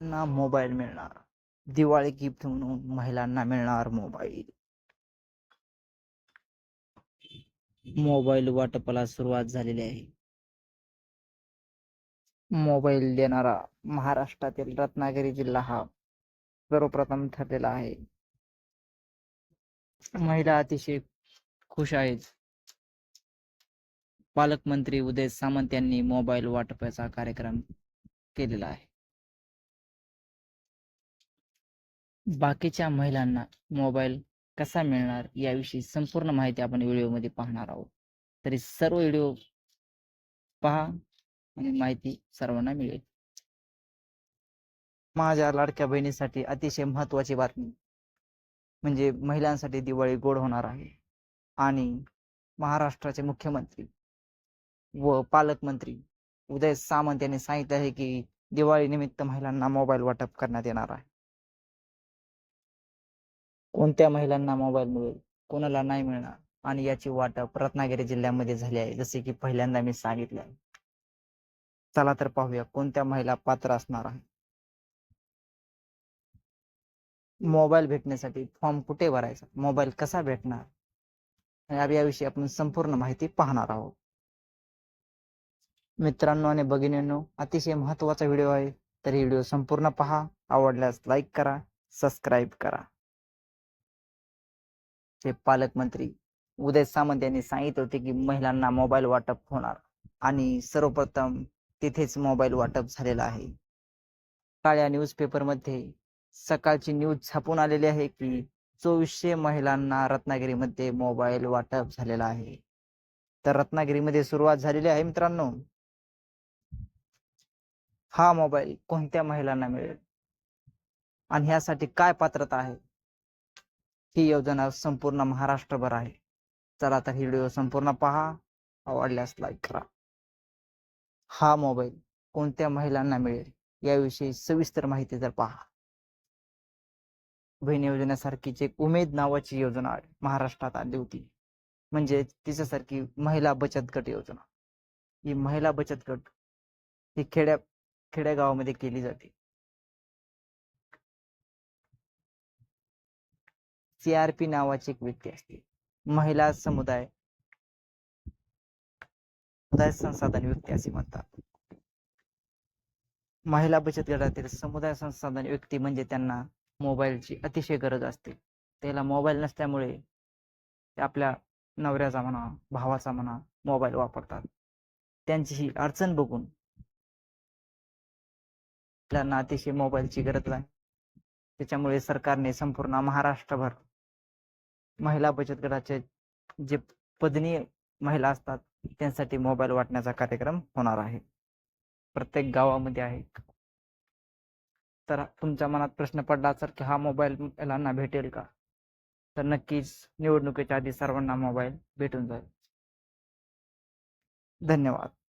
ना मोबाईल मिळणार. दिवाळी गिफ्ट म्हणून महिलांना मिळणार मोबाईल. मोबाईल वाटपाला सुरुवात झालेली आहे. मोबाईल देणारा महाराष्ट्रातील रत्नागिरी जिल्हा हा सर्वप्रथम ठरलेला आहे. महिला अतिशय खुश आहेत. पालकमंत्री उदय सामंत यांनी मोबाईल वाटपाचा कार्यक्रम केलेला आहे. बाकीच्या महिलांना मोबाईल कसा मिळणार याविषयी संपूर्ण माहिती आपण व्हिडिओमध्ये पाहणार आहोत. तरी सर्व व्हिडिओ पहा आणि माहिती सर्वांना मिळेल. माझ्या लाडक्या बहिणीसाठी अतिशय महत्वाची बातमी म्हणजे महिलांसाठी दिवाळी गोड होणार आहे आणि महाराष्ट्राचे मुख्यमंत्री व पालकमंत्री उदय सामंत यांनी सांगितले आहे की दिवाळी निमित्त महिलांना मोबाईल वाटप करण्यात येणार आहे. कोणत्या महिलांना मोबाईल मिळेल? कोणाला नाही मिळणार? आणि याची वाटप रत्नागिरी जिल्ह्यामध्ये झाली आहे जसे की पहिल्यांदा मी सांगितले. आहे चला तर पाहूया कोणत्या महिला पात्र असणार आहे. मोबाईल भेटण्यासाठी फॉर्म कुठे भरायचा? मोबाईल कसा भेटणार? याविषयी आपण संपूर्ण माहिती पाहणार आहोत. मित्रांनो आणि भगिनींनो अतिशय महत्त्वाचा व्हिडिओ आहे. तर व्हिडिओ संपूर्ण पहा. आवडल्यास लाईक करा सबस्क्राईब करा. ते पालकमंत्री उदय सामंत यांनी सांगितले होते की महिलांना मोबाईल वाटप होणार आणि सर्वप्रथम तिथेच मोबाईल वाटप झालेला आहे. काळ्या न्यूजपेपरमध्ये सकाळची न्यूज छापून आलेली आहे की चोवीसशे महिलांना रत्नागिरीमध्ये मोबाईल वाटप झालेला आहे. तर रत्नागिरीमध्ये सुरुवात झालेली आहे मित्रांनो. हा मोबाईल कोणत्या महिलांना मिळेल? आणि ह्यासाठी काय पात्रता आहे? ही योजना संपूर्ण महाराष्ट्रभर आहे. चला तर ही व्हिडिओ संपूर्ण पहा. आवडल्यास लाईक करा. हा मोबाईल कोणत्या महिलांना मिळेल याविषयी सविस्तर माहिती जर पहा. बहीण योजनेसारखीच एक उमेद नावाची योजना महाराष्ट्रात आली होती. म्हणजे तिच्यासारखी महिला बचत गट योजना. ही महिला बचत गट ही खेड्या खेड्यागावामध्ये केली जाते. सीआरपी नावाची एक व्यक्ती असते. महिला समुदाय. समुदाय संसाधन व्यक्ती असे म्हणतात. महिला बचत गटातील समुदाय संसाधन व्यक्ती म्हणजे त्यांना मोबाईलची अतिशय गरज असते. त्याला मोबाईल नसल्यामुळे ते आपल्या नवऱ्याचा म्हणा भावाचा म्हणा मोबाईल वापरतात. त्यांची ही अडचण बघून त्यांना अतिशय मोबाईलची गरज आहे. त्याच्यामुळे सरकारने संपूर्ण महाराष्ट्रभर महिला बचत गटाचे जे पदनी महिला असतात त्यांसाठी मोबाईल वाटण्याचा कार्यक्रम होणार आहे. प्रत्येक गावामध्ये आहे. तर तुमच्या मनात प्रश्न पडला असेल की हा मोबाईल महिलांना भेटेल का? तर नक्कीच निवडणुकीच्या आधी सर्वांना मोबाईल भेटून जाईल. धन्यवाद.